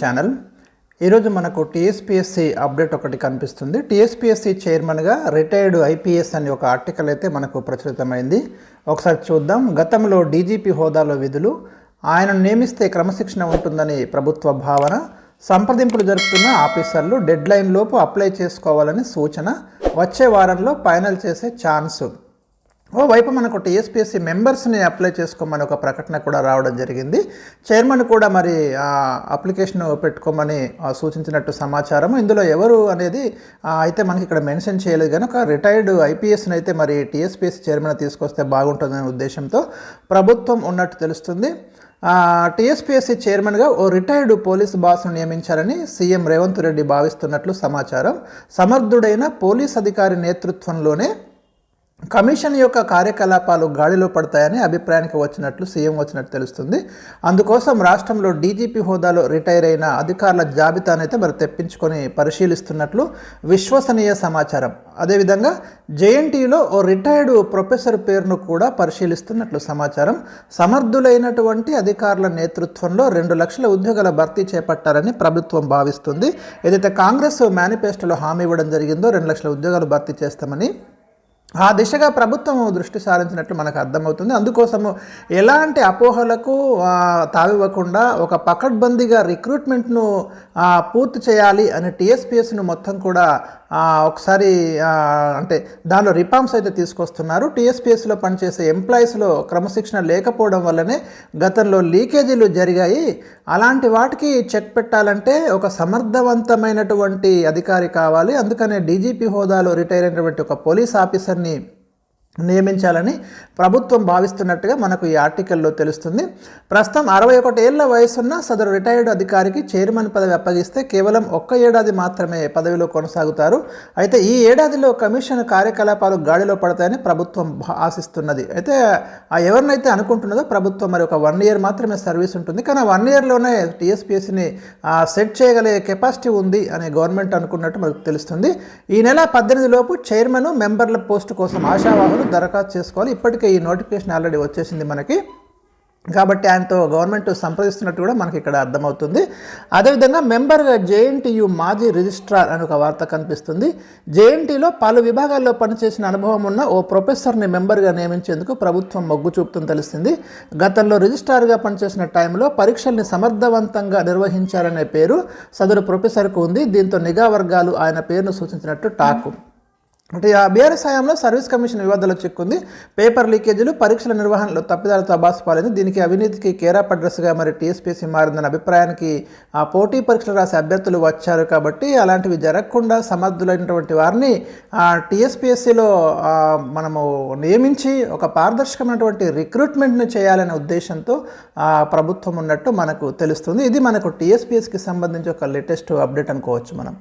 Channel. ఈరోజు మనకు TSPSC update ఒకటి కనిపిస్తుంది. టీఎస్పిఎస్సీ చైర్మన్గా రిటైర్డ్ ఐపీఎస్ అనే ఒక ఆర్టికల్ అయితే మనకు ప్రచురితమైంది. ఒకసారి చూద్దాం. గతంలో డీజీపీ హోదాలో విధులు ఆయన నియమిస్తే క్రమశిక్షణ ఉంటుందని ప్రభుత్వ భావన సంప్రదింపులు జరుపుతున్న ఆఫీసర్లు డెడ్లైన్ లోపు అప్లై చేసుకోవాలని సూచన వచ్చే వారంలో ఫైనల్ చేసే ఛాన్సు. ఓవైపు మనకు టీఎస్పీఎస్సీ మెంబర్స్ని అప్లై చేసుకోమని ఒక ప్రకటన కూడా రావడం జరిగింది. చైర్మన్ కూడా మరి అప్లికేషన్ పెట్టుకోమని సూచించినట్టు సమాచారం ఇందులో ఎవరు అనేది అయితే మనకి ఇక్కడ మెన్షన్ చేయలేదు. కానీ ఒక రిటైర్డ్ ఐపీఎస్ని అయితే మరి టీఎస్పీఎస్సీ చైర్మన్ తీసుకొస్తే బాగుంటుందనే ఉద్దేశంతో ప్రభుత్వం ఉన్నట్టు తెలుస్తుంది. టీఎస్పీఎస్సీ చైర్మన్గా ఓ రిటైర్డ్ పోలీస్ బాస్ను నియమించాలని సీఎం రేవంత్ రెడ్డి భావిస్తున్నట్లు సమాచారం. సమర్థుడైన పోలీస్ అధికారి నేతృత్వంలోనే కమిషన్ యొక్క కార్యకలాపాలు గాడిలో పడతాయని అభిప్రాయానికి వచ్చినట్లు సీఎం వచ్చినట్టు తెలుస్తుంది. అందుకోసం రాష్ట్రంలో డీజీపీ హోదాలో రిటైర్ అయిన అధికారుల జాబితానైతే మరి తెప్పించుకొని పరిశీలిస్తున్నట్లు విశ్వసనీయ సమాచారం. అదేవిధంగా జేఎన్టీయులో ఓ రిటైర్డ్ ప్రొఫెసర్ పేరును కూడా పరిశీలిస్తున్నట్లు సమాచారం. సమర్థులైనటువంటి అధికారుల నేతృత్వంలో రెండు లక్షల ఉద్యోగాల భర్తీ చేపట్టారని ప్రభుత్వం భావిస్తుంది. ఏదైతే కాంగ్రెస్ మేనిఫెస్టోలో హామీ ఇవ్వడం జరిగిందో రెండు లక్షల ఉద్యోగాలు భర్తీ చేస్తామని ఆ దిశగా ప్రభుత్వం దృష్టి సారించినట్లు మనకు అర్థమవుతుంది. అందుకోసము ఎలాంటి అపోహలకు తావివ్వకుండా ఒక పకడ్బందీగా రిక్రూట్మెంట్ను పూర్తి చేయాలి అని టీఎస్పీఎస్ను మొత్తం కూడా ఒకసారి అంటే దానిలో రిఫార్మ్స్ అయితే తీసుకొస్తున్నారు. టీఎస్పీఎస్లో పనిచేసే ఎంప్లాయీస్లో క్రమశిక్షణ లేకపోవడం వల్లనే గతంలో లీకేజీలు జరిగాయి. అలాంటి వాటికి చెక్ పెట్టాలంటే ఒక సమర్థవంతమైనటువంటి అధికారి కావాలి. అందుకనే డీజీపీ హోదాలో రిటైర్ అయినటువంటి ఒక పోలీస్ ఆఫీసర్ని నియమించాలని ప్రభుత్వం భావిస్తున్నట్టుగా మనకు ఈ ఆర్టికల్లో తెలుస్తుంది. ప్రస్తుతం అరవై ఒకటి ఏళ్ళ వయసున్న సదరు రిటైర్డ్ అధికారికి చైర్మన్ పదవి అప్పగిస్తే కేవలం ఒక్క ఏడాది మాత్రమే పదవిలో కొనసాగుతారు. అయితే ఈ ఏడాదిలో కమిషన్ కార్యకలాపాలు గాడిలో పడతాయని ప్రభుత్వం భా- ఆశిస్తున్నది. అయితే ఎవరినైతే అనుకుంటున్నదో ప్రభుత్వం మరి ఒక వన్ ఇయర్ మాత్రమే సర్వీస్ ఉంటుంది. కానీ ఆ వన్ ఇయర్లోనే టీఎస్పీఎస్సీని సెట్ చేయగలిగే కెపాసిటీ ఉంది అనే గవర్నమెంట్ అనుకున్నట్టు మనకు తెలుస్తుంది. ఈ నెల పద్దెనిమిది లోపు చైర్మన్ మెంబర్ల పోస్టు కోసం ఆశావాహులు దరఖాస్తు చేసుకోవాలి. ఇప్పటికే ఈ నోటిఫికేషన్ ఆల్రెడీ వచ్చేసింది మనకి. కాబట్టి ఆయనతో గవర్నమెంట్ సంప్రదిస్తున్నట్టు కూడా మనకి ఇక్కడ అర్థమవుతుంది. అదేవిధంగా మెంబర్గా జేఎన్టీయు మాజీ రిజిస్ట్రార్ అని ఒక వార్త కనిపిస్తుంది. జేఎన్టీలో పలు విభాగాల్లో పనిచేసిన అనుభవం ఉన్న ఓ ప్రొఫెసర్ని మెంబర్గా నియమించేందుకు ప్రభుత్వం మొగ్గు చూపుతుందని తెలిసింది. గతంలో రిజిస్ట్రార్గా పనిచేసిన టైంలో పరీక్షల్ని సమర్థవంతంగా నిర్వహించారనే పేరు సదరు ప్రొఫెసర్కు ఉంది. దీంతో నిఘా వర్గాలు ఆయన పేరును సూచించినట్టు టాకు. అంటే ఆ బీఆర్ఎస్ హయాంలో సర్వీస్ కమిషన్ వివాదాలు చిక్కుంది. పేపర్ లీకేజీలు పరీక్షల నిర్వహణలో తప్పిదాలతో అబాసుపాలైంది దీనికి అవినీతికి కేరాప్ అడ్రస్గా మరి టీఎస్పీసీ మారిందన్న అభిప్రాయానికి ఆ పోటీ పరీక్షలు రాసే అభ్యర్థులు వచ్చారు కాబట్టి అలాంటివి జరగకుండా సమర్థులైనటువంటి వారిని టీఎస్పీఎస్సీలో మనము నియమించి ఒక పారదర్శకమైనటువంటి రిక్రూట్మెంట్ను చేయాలనే ఉద్దేశంతో ఆ, ప్రభుత్వం ఉన్నట్టు మనకు తెలుస్తుంది. ఇది మనకు టీఎస్పీఎస్కి సంబంధించి ఒక లేటెస్ట్ అప్డేట్ అనుకోవచ్చు మనం.